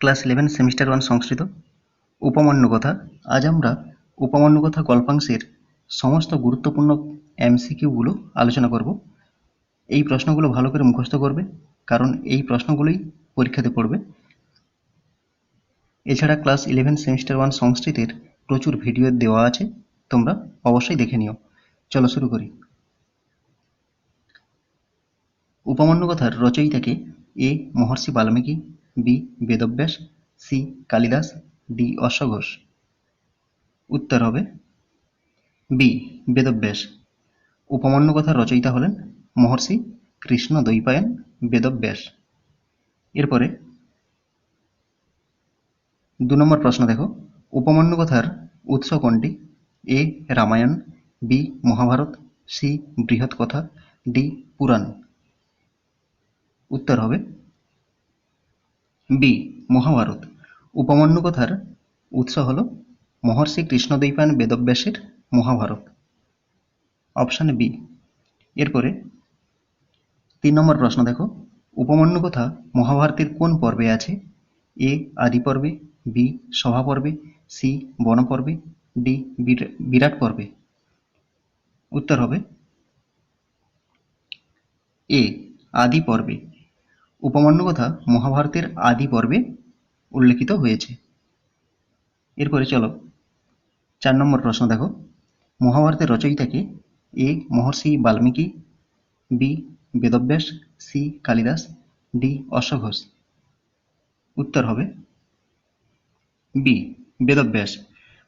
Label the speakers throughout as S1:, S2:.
S1: Class eleven semester one Sanskrit Upamanyu Katha আজ আমরা উপমান্য কথা গল্পাংশের সমস্ত গুরুত্বপূর্ণ এমসিকিউগুলো আলোচনা করব। এই প্রশ্নগুলো ভালো করে মুখস্থ করবে, কারণ এই প্রশ্নগুলোই পরীক্ষাতে পড়বে। এছাড়া ক্লাস ইলেভেন সেমিস্টার ওয়ান সংস্কৃতের প্রচুর ভিডিও দেওয়া আছে, তোমরা অবশ্যই দেখে নিও। চলো শুরু করি। উপমান্য কথার রচয়িতাকে A Maharshi Valmiki B, Vedavyas, C, Kalidas, D, অশ্বঘোষ। উত্তর হবে বি, বেদব্যাস। উপমান্য কথার রচয়িতা হলেন মহর্ষি কৃষ্ণ দ্বৈপায়ন বেদব্যাস। এরপরে দু নম্বর প্রশ্ন দেখো। উপমান্য কথার উৎস কোনটি? A, Ramayana, B, Mahabharata, C Brihat Katha D, পুরাণ। উত্তর হবে বি, মহাভারত। উপমান্য কথার উৎস হল মহর্ষি কৃষ্ণদ্বৈপায়ন বেদব্যাসের মহাভারত। অপশান বি, এরপরে তিন নম্বর প্রশ্ন দেখো। উপমান্য কথা মহাভারতের কোন পর্বে আছে? এ, আদি পর্বে, বি, সভা পর্বে, সি, বন পর্বে, ডি বিরাট পর্বে। উত্তর হবে এ, আদি পর্বে। উপমান্য কথা মহাভারতের আদি পর্বে উল্লেখিত হয়েছে। এরপরে চলো, চার নম্বর প্রশ্ন দেখো। মহাভারতের রচয়িতাকে A. Maharshi Valmiki, B. Vedavyas, C. Kalidas, D. অশ্বঘোষ উত্তর হবে বি. বেদব্যাস।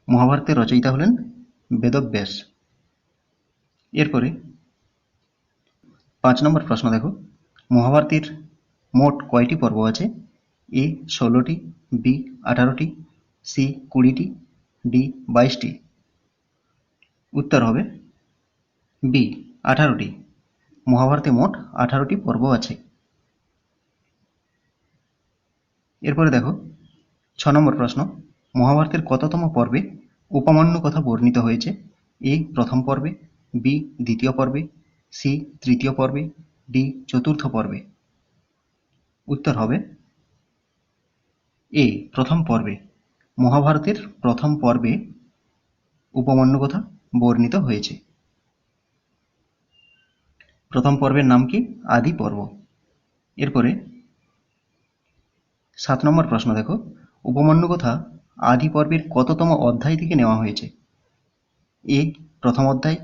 S1: মহাভারতের রচয়িতা হলেন বেদব্যাস। এরপরে পাঁচ নম্বর প্রশ্ন দেখো। মহাভারতের মোট কয়টি পর্ব আছে? এ ষোলোটি বি আঠারোটি সি কুড়িটি ডি বাইশটি। উত্তর হবে বি আঠারোটি। মহাভারতে মোট আঠারোটি পর্ব আছে। এরপরে দেখো, ছ নম্বর প্রশ্ন। মহাভারতের কততম পর্বে উপমান্য কথা বর্ণিত হয়েছে? এ প্রথম পর্বে বি দ্বিতীয় পর্বে সি তৃতীয় পর্বে ডি চতুর্থ পর্বে। উত্তর হবে এ, প্রথম পর্বে। মহাভারতের প্রথম পর্বে উপমান্য কথা বর্ণিত হয়েছে। প্রথম পর্বের নাম কি? আদি পর্ব। এরপরে সাত নম্বর প্রশ্ন দেখো। উপমান্য কথা আদি পর্বের কততম অধ্যায় থেকে নেওয়া হয়েছে? এ, প্রথম অধ্যায়,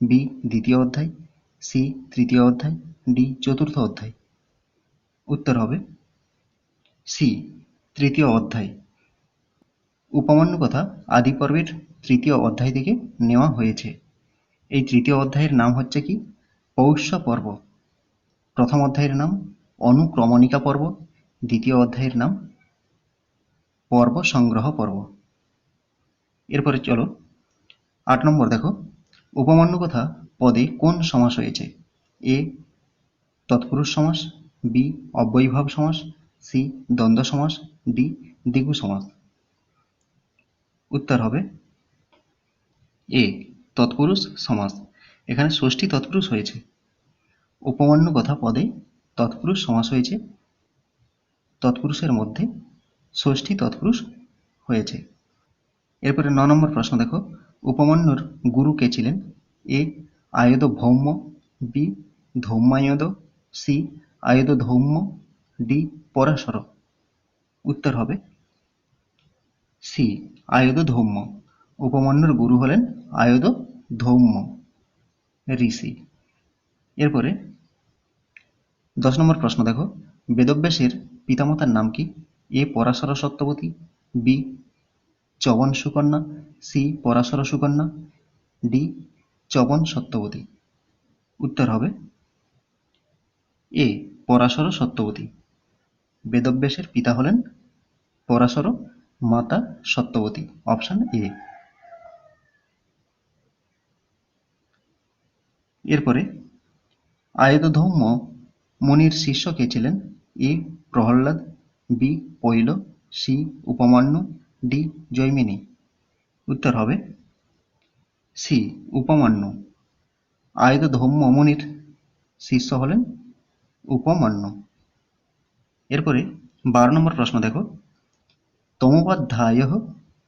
S1: বি, দ্বিতীয় অধ্যায়, সি, তৃতীয় অধ্যায়, ডি, চতুর্থ অধ্যায়। উত্তর হবে সি, তৃতীয় অধ্যায়। উপমান্য কথা আদি পর্বের তৃতীয় অধ্যায় থেকে নেওয়া হয়েছে। এই তৃতীয় অধ্যায়ের নাম হচ্ছে কি? পৌষ্য পর্ব। প্রথম অধ্যায়ের নাম অনুক্রমণিকা পর্ব। দ্বিতীয় অধ্যায়ের নাম পর্ব সংগ্রহ পর্ব। এরপরে চলো আট নম্বর দেখো। উপমান্য কথা পদে কোন সমাস হয়েছে? এ, তৎপুরুষ সমাস বি, অব্যয়ীভাব সমাস, সি, দ্বন্দ্ব সমাস, ডি, দ্বিগু সমাস। উত্তর হবে এ, তৎপুরুষ সমাস। এখানে ষষ্ঠী তৎপুরুষ হয়েছে। উপমান্য কথা পদে তৎপুরুষ সমাস হয়েছে। তৎপুরুষের মধ্যে ষষ্ঠী তৎপুরুষ হয়েছে। এরপরে ন নম্বর প্রশ্ন দেখো। উপমান্যর গুরু কে ছিলেন? A, Ayod Dhaumya, B, Dhaumyayod, C Ayod Dhaumya D Parashar. উত্তর হবে সি আয়দ ধৌম্য উপমান্যর গুরু হলেন আয়দ ধৌম্য ঋষি। এরপরে দশ নম্বর প্রশ্ন দেখো। বেদব্যাসের পিতামাতার নাম কি? A Parashar Satyavati, B Chyavan Sukanya, C Parashar Sukanya, D Chyavan Satyavati. উত্তর হবে এ পরাশর সত্যবতী। বেদব্যাসের পিতা হলেন পরাশর মাতা সত্যবতী, অপশন এ। এরপরে আয়তধৌম্য মুনির শিষ্য কে ছিলেন? A. Prahlad, B. Paila, C. Upamanyu, D. Jaimini. উত্তর হবে সি. উপমান্যু। আয়তধৌম্য মুনির শিষ্য হলেন উপমান্যু। এরপরে বারো নম্বর প্রশ্ন দেখো। তমোপাধ্যায়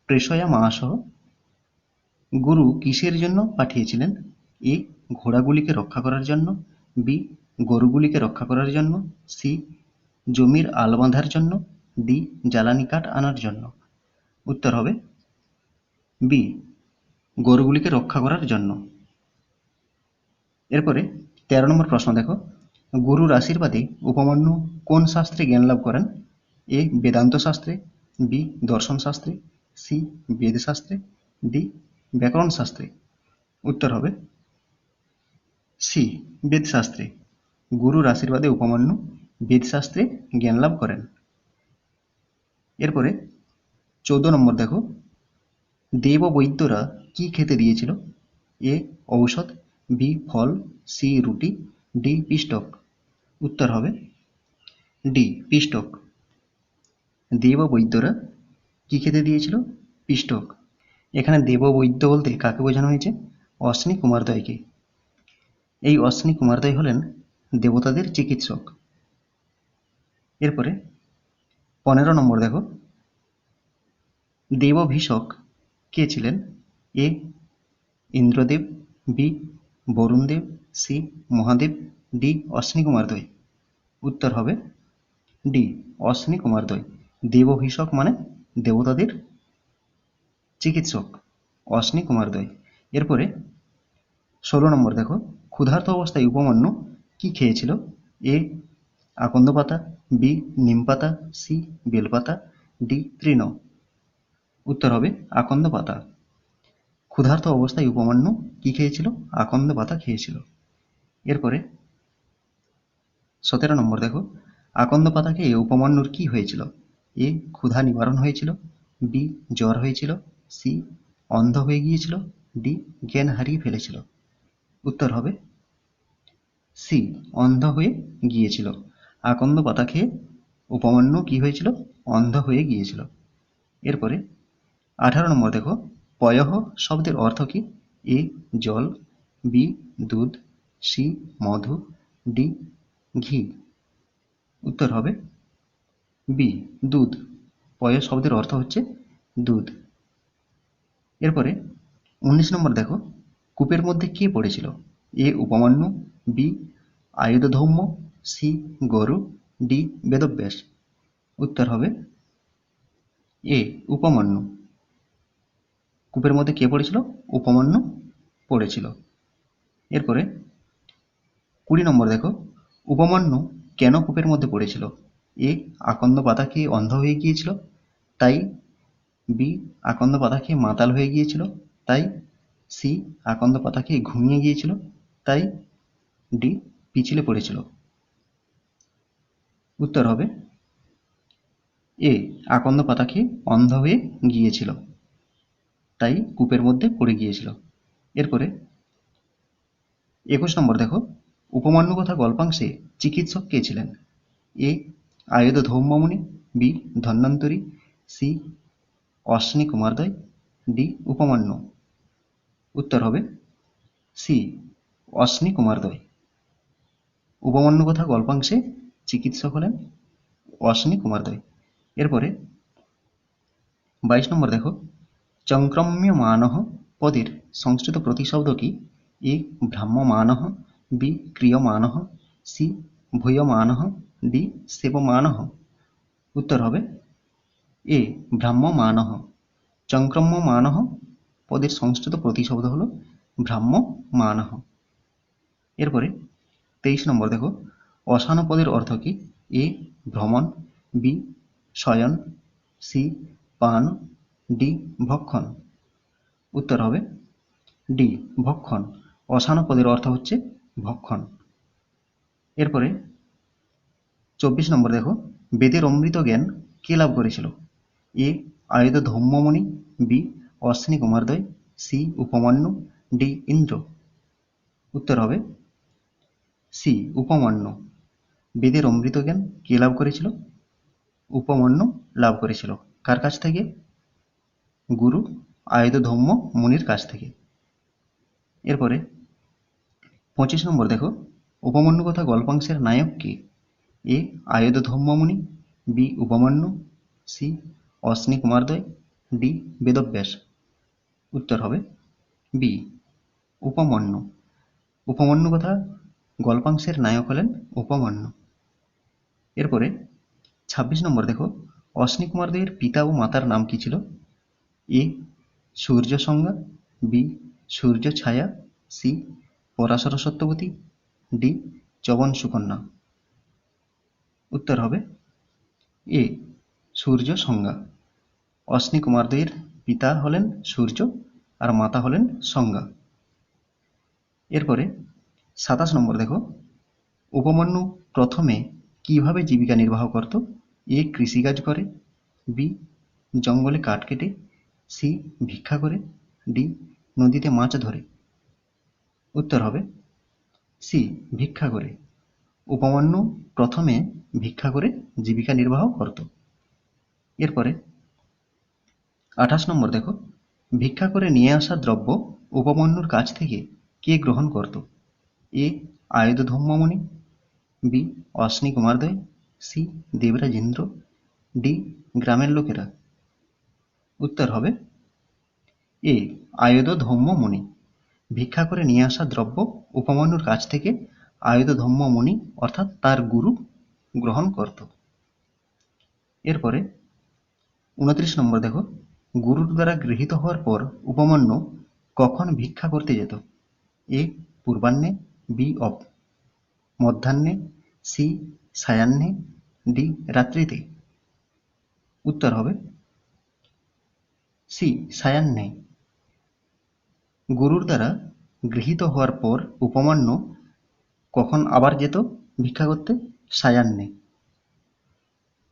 S1: প্রেষয়ামাস গুরু কিসের জন্য পাঠিয়েছিলেন? এ, ঘোড়াগুলিকে রক্ষা করার জন্য, বি, গরুগুলিকে রক্ষা করার জন্য, সি, জমির আল বাঁধার জন্য, ডি, জ্বালানি কাঠ আনার জন্য। উত্তর হবে বি, গরুগুলিকে রক্ষা করার জন্য। এরপরে তেরো নম্বর প্রশ্ন দেখো। গুরুর আশীর্বাদে উপমন্যু কোন শাস্ত্রে জ্ঞান লাভ করেন? এ. বেদান্ত শাস্ত্রে, বি. দর্শন শাস্ত্রে, সি. বেদশাস্ত্রে ডি. ব্যাকরণ শাস্ত্রে। উত্তর হবে সি. বেদশাস্ত্রে গুরুর আশীর্বাদে উপমন্যু বেদশাস্ত্রে জ্ঞান লাভ করেন। এরপরে চৌদ্দ নম্বর দেখো। দেব বৈদ্যরা কি খেতে দিয়েছিল? এ. ঔষধ, বি. ফল, সি. রুটি, ডি. পিষ্টক। উত্তর হবে ডি পিষ্টক দেব বৈদ্যরা কি খেতে দিয়েছিল? পিষ্টক এখানে দেব বৈদ্য বলতে কাকে বোঝানো হয়েছে? অশ্বিনী কুমারদয়কে এই অশ্বিনী কুমারদয় হলেন দেবতাদের চিকিৎসক। এরপরে পনেরো নম্বর দেখো। দেবভীষক কে ছিলেন? A, Indradev, B, Varundev, C, Mahadev D Ashwini Kumar দয় উত্তর হবে ডি অশ্বিনী কুমার দয় দেবভীষক মানে দেবতাদের চিকিৎসক অশ্বিনী কুমার দয় এরপরে ষোলো নম্বর দেখো, ক্ষুধার্ত অবস্থায় উপমান্য কি খেয়েছিল? এ আকন্দ পাতা বি নিম পাতা সি, বেলপাতা, ডি, তৃণ। উত্তর হবে আকন্দ পাতা ক্ষুধার্ত অবস্থায় উপমান্য কি খেয়েছিল? আকন্দ পাতা খেয়েছিল। এরপরে সতেরো নম্বর দেখো। আকন্দ পাতা খেয়ে উপমান্যুর কি হয়েছিল? এ ক্ষুধা নিবারণ হয়েছিল, বি জ্বর হয়েছিল, সি অন্ধ হয়ে গিয়েছিল, ডি জ্ঞান হারিয়ে ফেলেছিল। উত্তর হবে সি অন্ধ হয়ে গিয়েছিল। আকন্দ পাতা খেয়ে উপমান্য কি হয়েছিল? অন্ধ হয়ে গিয়েছিল। এরপরে আঠারো নম্বর দেখো, পয়ঃ শব্দের অর্থ কি? এ জল, বি দুধ, সি মধু, ডি ঘি। উত্তর হবে বি, দুধ। পয় শব্দের অর্থ হচ্ছে দুধ। এরপরে উনিশ নম্বর দেখো, কূপের মধ্যে কে পড়েছিল? A, Upamanyu, B Ayodhaumya C, গরু, ডি, বেদব্যাস। উত্তর হবে এ, উপমান্য। কূপের মধ্যে কে পড়েছিল? উপমান্য পড়েছিল। এরপরে কুড়ি নম্বর দেখো উপমান্য কেন কূপের মধ্যে পড়েছিল? এ, আকন্দ পাতা খেয়ে অন্ধ হয়ে গিয়েছিল। তাই, বি, আকন্দ পাতা খেয়ে মাতাল হয়ে গিয়েছিল। তাই, সি, আকন্দ পাতা খেয়ে ঘুমিয়ে গিয়েছিল। তাই, ডি, পিছলে পড়েছিল। উত্তর হবে, এ, আকন্দ পাতা খেয়ে অন্ধ হয়ে গিয়েছিল। তাই কূপের মধ্যে পড়ে গিয়েছিল। এরপরে, একুশ নম্বর দেখো। উপমান্য কথা গল্পাংশে চিকিৎসক কে ছিলেন? এ. আয়ুধ ধৌম্যমণি বি. ধন্বন্তরী, সি. অশ্বিনী কুমারদয় ডি. উপমান্য। উত্তর হবে সি. অশ্বিনী কুমারদয় উপমান্য কথা গল্পাংশে চিকিৎসক হলেন অশ্বিনী কুমারদয় এরপরে বাইশ নম্বর দেখো। চক্রম্য মানহ পদের সংস্কৃত প্রতিশব্দ কি? এ. ভ্রাম্যমানঃ বি ক্রিয়মানঃ সি ভূয়মানঃ ডি সেবমানঃ উত্তর হবে এ ভ্রাম্যমানঃ চংক্রম্যমানঃ পদের সংস্কৃত প্রতিশব্দ হলো ভ্রাম্যমানঃ এরপরে তেইশ নম্বর দেখো, অসান পদের অর্থ কি? এ ভ্রমণ, বি শয়ন, সি পান, ডি ভক্ষণ। উত্তর হবে ডি ভক্ষণ। অসান পদের অর্থ হচ্ছে ভক্ষণ। এরপরে চব্বিশ নম্বর দেখো, বেদের অমৃত জ্ঞান কে লাভ করেছিল? এ আয়ুধ ধৌম্যমণি বি, অশ্বিনী কুমারদয়, সি, উপমান্য, ডি, ইন্দ্র। উত্তর হবে সি, উপমান্য। বেদের অমৃত জ্ঞান কে লাভ করেছিল? উপমান্য লাভ করেছিল। কার কাছ থেকে? গুরু আয়ুধ ধৌম্য মুনির কাছ থেকে। এরপরে পঁচিশ নম্বর, দেখো। উপমান্য কথা গল্পাংশের নায়ক কে? এ আয়ুধ ধৌম্যমুনি বি, উপমান্য, সি, অশ্বিনী কুমারদ্বয় ডি, বেদব্যাস। উত্তর হবে বি, উপমান্য। উপমান্য কথা গল্পাংশের নায়ক হলেন উপমান্য। এরপরে ছাব্বিশ নম্বর, দেখো, অশ্বিনী কুমারদের পিতা ও মাতার নাম কি ছিল? এ, সূর্য Sangya, B, Surya Chhaya, C Parashar Satyavati, D, Chyavan Sukanya. উত্তর হবে এ, সূর্য সংজ্ঞা। অশ্বিনী কুমারদের পিতা হলেন সূর্য আর মাতা হলেন সংজ্ঞা। এরপরে সাতাশ নম্বর দেখো, উপমন্যু প্রথমে কীভাবে জীবিকা নির্বাহ করত? এ, কৃষিকাজ করে, বি, জঙ্গলে কাঠ কেটে, সি, ভিক্ষা করে, ডি, নদীতে মাছ ধরে। উত্তর হবে সি, ভিক্ষা করে। উপমন্যু প্রথমে ভিক্ষা করে জীবিকা নির্বাহ করত। এরপরে আঠাশ নম্বর দেখো, ভিক্ষা করে নিয়ে আসা দ্রব্য উপমন্যুর কাছ থেকে কে গ্রহণ করত? এ আয়ুধ ধম্মমণি বি অশ্বিনী কুমারদ্বয় সি দেবরাজ ইন্দ্র ডি, গ্রামের লোকেরা। উত্তর হবে এ আয়ুধ ধম্ম মুনি ভিক্ষা করে নিয়ে আসা দ্রব্য উপমন্যুর কাছ থেকে আয়ুধ ধম্ম মুনি অর্থাৎ তার গুরু, গ্রহণ করত। এরপরে উনত্রিশ নম্বর দেখো, গুরুর দ্বারা গৃহীত হওয়ার পর উপমন্যু কখন ভিক্ষা করতে যেত? এ, পূর্বাহ্নে, বি অপ মধ্যাহ্নে, সি, সায়াহ্নে, ডি, রাত্রিতে। উত্তর হবে সি, সায়াহ্নে। গুরুর দ্বারা গৃহীত হওয়ার পর উপমান্য কখন আবার যেত ভিক্ষা করতে? সায়াহ্নে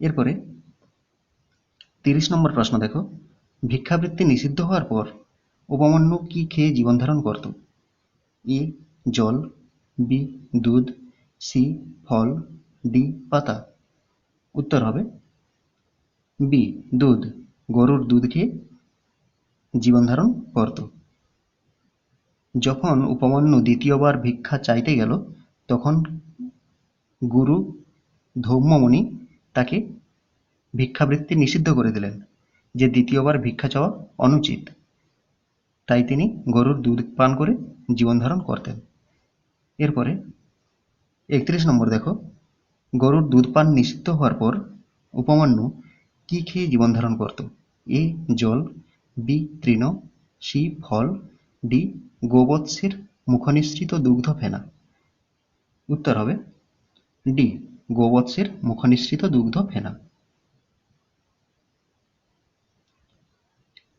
S1: এরপরে তিরিশ নম্বর প্রশ্ন দেখো। ভিক্ষাবৃত্তি নিষিদ্ধ হওয়ার পর উপমান্য কি খেয়ে জীবন ধারণ করত? এ, জল, বি, দুধ, সি, ফল, ডি, পাতা। উত্তর হবে বি, দুধ। গরুর দুধ খেয়ে জীবন ধারণ করত। যখন উপমন্যু দ্বিতীয়বার ভিক্ষা চাইতে গেল, তখন গুরু ধৌম্যমণি তাকে ভিক্ষাবৃত্তি নিষিদ্ধ করে দিলেন, যে দ্বিতীয়বার ভিক্ষা চাওয়া অনুচিত। তাই তিনি গরুর দুধ পান করে জীবন ধারণ করতেন। এরপরে একত্রিশ নম্বর দেখো, গরুর দুধ পান নিষিদ্ধ হওয়ার পর উপমান্যু কি খেয়ে জীবন ধারণ করত? এ, জল, বি, তৃণ, সি, ফল, ডি গোবৎসের মুখনিসৃত দুগ্ধ ফেনা। উত্তর হবে ডি, গোবৎসের মুখনিসৃত দুগ্ধ ফেনা।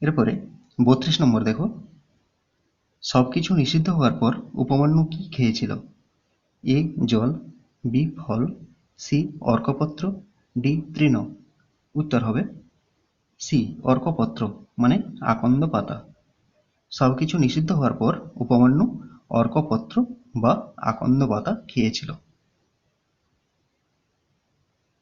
S1: এরপরে বত্রিশ নম্বর দেখো। সবকিছু নিষিদ্ধ হওয়ার পর উপমান্যু কি খেয়েছিল? এ, জল, বি, ফল, সি, অর্কপত্র, ডি, তৃণ। উত্তর হবে সি, অর্কপত্র মানে আকন্দ পাতা। সবকিছু নিষিদ্ধ হওয়ার পর উপমান্যু, অর্কপত্র বা আকন্দ পাতা খেয়েছিল।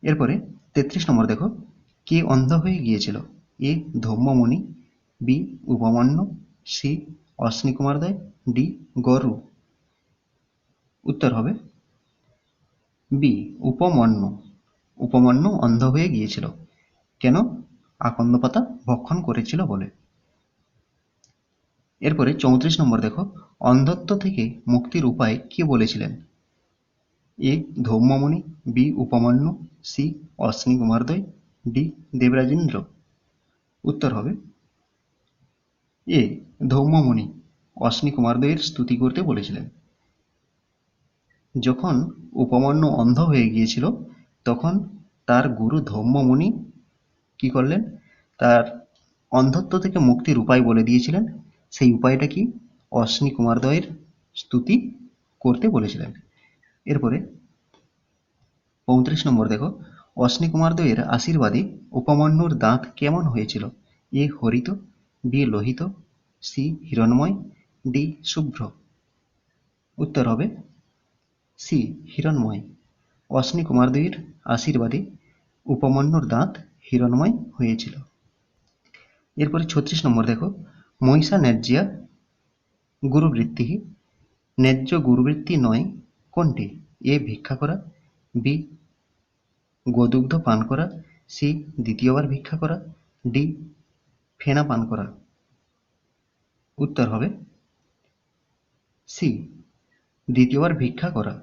S1: এরপরে তেত্রিশ নম্বর দেখো, কে অন্ধ হয়ে গিয়েছিল? এ ধৌম্যমণি বি উপমান্য, সি অশ্বিনী কুমার দয় ডি গরু। উত্তর হবে বি উপমন্য। উপমন্য অন্ধ হয়ে গিয়েছিল। কেন? আকন্দ পাতা ভক্ষণ করেছিল বলে। এরপরে চৌত্রিশ নম্বর দেখো, অন্ধত্ব থেকে মুক্তির উপায় কে বলেছিলেন? এ, ধৌম্যমণি, বি, উপমান্য, সি, অশ্বিনী কুমারদ্বয় ডি, দেবরাজেন্দ্র। উত্তর হবে, এ, ধৌম্যমণি, অশ্বিনী কুমারদ্বয়ের স্তুতি করতে বলেছিলেন। যখন উপমান্য অন্ধ হয়ে গিয়েছিল, তখন তার গুরু ধৌম্যমণি কি করলেন? তার অন্ধত্ব থেকে মুক্তির উপায় বলে দিয়েছিলেন। সেই উপায়টা কি? অশ্বিনী কুমারদ্বয়ের স্তুতি করতে বলেছিলেন। এরপরে পঁয়ত্রিশ নম্বর দেখো, অশ্বিনী কুমারদ্বয়ের আশীর্বাদে উপমন্যুর দাঁত কেমন হয়েছিল? এ হরিত, বি লোহিত, সি হিরণময়, ডি শুভ্র। উত্তর হবে সি হিরণময়। অশ্বিনী কুমারদ্বয়ের আশীর্বাদে উপমন্যুর দাঁত হিরণময় হয়েছিল। এরপরে ছত্রিশ নম্বর দেখো মহিষা ন্যায্যা গুরুবৃত্তি ন্যায্য গুরুবৃত্তি নয় কোনটি? এ ভিক্ষা করা, বি গোদুগ্ধ পান করা, সি দ্বিতীয়বার ভিক্ষা করা, ডি ফেনা পান করা। উত্তর হবে সি দ্বিতীয়বার ভিক্ষা করা,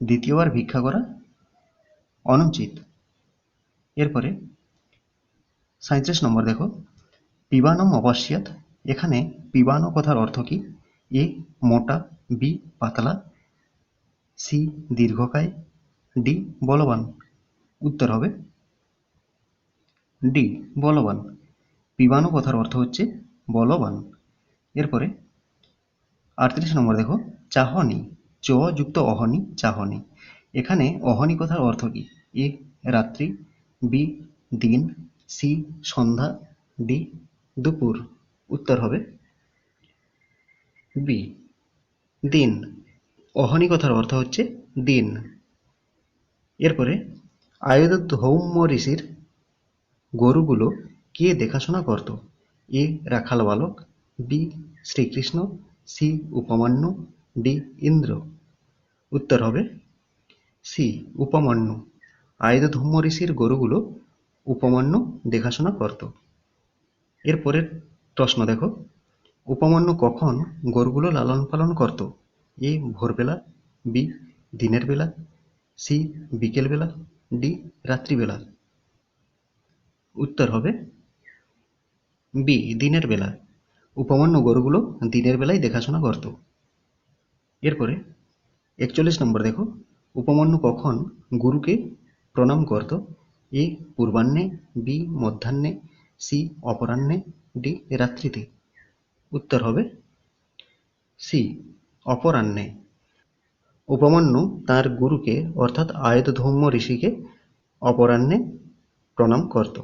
S1: দ্বিতীয়বার ভিক্ষা করা অনুচিত। এরপরে সাঁত্রিশ নম্বর দেখো, পিবানম অবশ্যিয়াত এখানে পিবানো কথার অর্থ কি? এ, মোটা, বি, পাতলা, সি, দীর্ঘকায়, ডি, বলবান। উত্তর হবে ডি, বলবান। পিবানো কথার অর্থ হচ্ছে বলবান। এরপরে আটত্রিশ নম্বর দেখো, চাহনি, চ যুক্ত অহনি, চাহনি। এখানে অহনি কথার অর্থ কি? এ, রাত্রি, বি, দিন, সি, সন্ধ্যা, ডি, দুপুর। উত্তর হবে বি, দিন। অহনি কথার অর্থ হচ্ছে দিন। এরপরে আয়ুধ হৌম ঋষির গরুগুলো কে দেখাশোনা করত? এ, রাখাল বালক, B, Shrikrishna, C, Upamanyu, D, Indra. উত্তর হবে সি, উপমান্যু। আয়ুধধম্ম ঋষির গরুগুলো উপমান্য দেখাশোনা করত। এরপরের প্রশ্ন দেখো। উপমান্য কখন গরুগুলো লালন পালন করত? এ, ভোরবেলা, বি, দিনের বেলা, সি বিকেলবেলা ডি রাত্রিবেলা উত্তর হবে বি, দিনের বেলা। উপমান্য গরুগুলো দিনের বেলায় দেখাশোনা করত। এরপরে একচল্লিশ নম্বর দেখো। উপমান্য কখন গুরুকে প্রণাম করত? এ, পূর্বাহ্নে, বি, মধ্যাহ্নে, সি, অপরাহ্নে ডি রাত্রিতে। উত্তর হবে সি, অপরাহ্নে। উপমান্য তার গুরুকে, অর্থাৎ আয়তধৌম্য ঋষিকে, অপরাহ্নে প্রণাম করত।